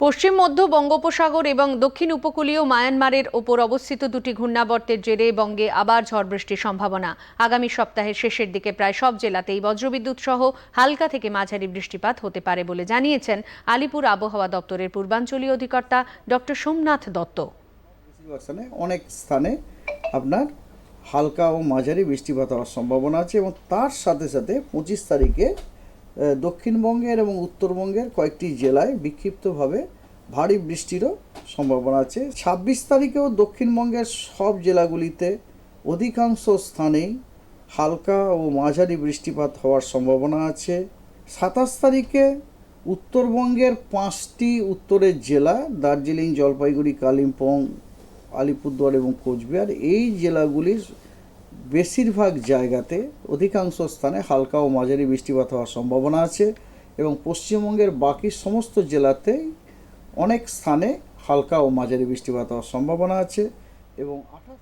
পশ্চিম, মধ্য বঙ্গোপসাগর এবং দক্ষিণ উপকূলীয় মায়ানমারের ওপর অবস্থিত দুটি ঘূর্ণাবর্তের জেরে বঙ্গে আবার ঝড় বৃষ্টির সম্ভাবনা। আগামী সপ্তাহের শেষের দিকে প্রায় সব জেলাতেই বজ্রবিদ্যুৎ সহ হালকা থেকে মাঝারি বৃষ্টিপাত হতে পারে বলে জানিয়েছেন আলিপুর আবহাওয়া দপ্তরের পূর্বাঞ্চলীয় অধিকর্তা ডক্টর সোমনাথ দত্ত। অনেক স্থানে আপনার হালকা ও মাঝারি বৃষ্টিপাত হওয়ার সম্ভাবনা আছে এবং তার সাথে সাথে পঁচিশ তারিখে দক্ষিণবঙ্গের এবং উত্তরবঙ্গের কয়েকটি জেলায় বিক্ষিপ্তভাবে ভারী বৃষ্টিরও সম্ভাবনা আছে। ছাব্বিশ তারিখেও দক্ষিণবঙ্গের সব জেলাগুলিতে অধিকাংশ স্থানেই হালকা ও মাঝারি বৃষ্টিপাত হওয়ার সম্ভাবনা আছে। সাতাশ তারিখে উত্তরবঙ্গের পাঁচটি উত্তরের জেলা দার্জিলিং, জলপাইগুড়ি, কালিম্পং, আলিপুরদুয়ার এবং কোচবিহার এই জেলাগুলির বেশিরভাগ জায়গাতে অধিকাংশ স্থানে হালকা ও মাঝারি বৃষ্টিপাত হওয়ার সম্ভাবনা আছে এবং পশ্চিমবঙ্গের বাকি সমস্ত জেলাতেই অনেক স্থানে হালকা ও মাঝারি বৃষ্টিপাত হওয়ার সম্ভাবনা আছে এবং আঠাশ